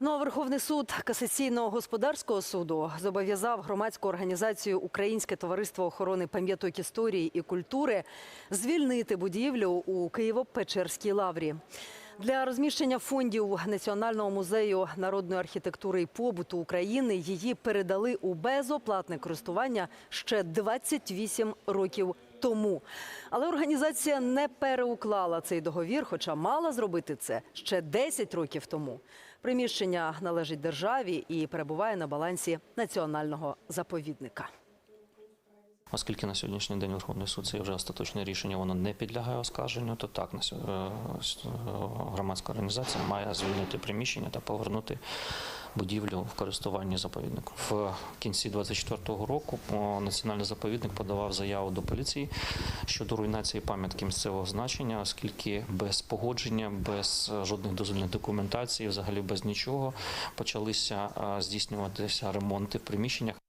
Ну а Верховний суд касаційного господарського суду зобов'язав громадську організацію Українське товариство охорони пам'яток історії і культури звільнити будівлю у Києво-Печерській лаврі. Для розміщення фондів Національного музею народної архітектури і побуту України її передали у безоплатне користування ще 28 років тому. Але організація не переуклала цей договір, хоча мала зробити це ще 10 років тому. Приміщення належить державі і перебуває на балансі національного заповідника. Оскільки на сьогоднішній день Верховний суд це вже остаточне рішення, воно не підлягає оскарженню, то так е, е, громадська організація має звільнити приміщення та повернути будівлю в користуванні заповіднику. В кінці 24-го року о, національний заповідник подавав заяву до поліції щодо руйнації пам'ятки місцевого значення, оскільки без погодження, без е, жодних дозвільних документацій, взагалі без нічого, почалися е, здійснюватися ремонти в приміщеннях.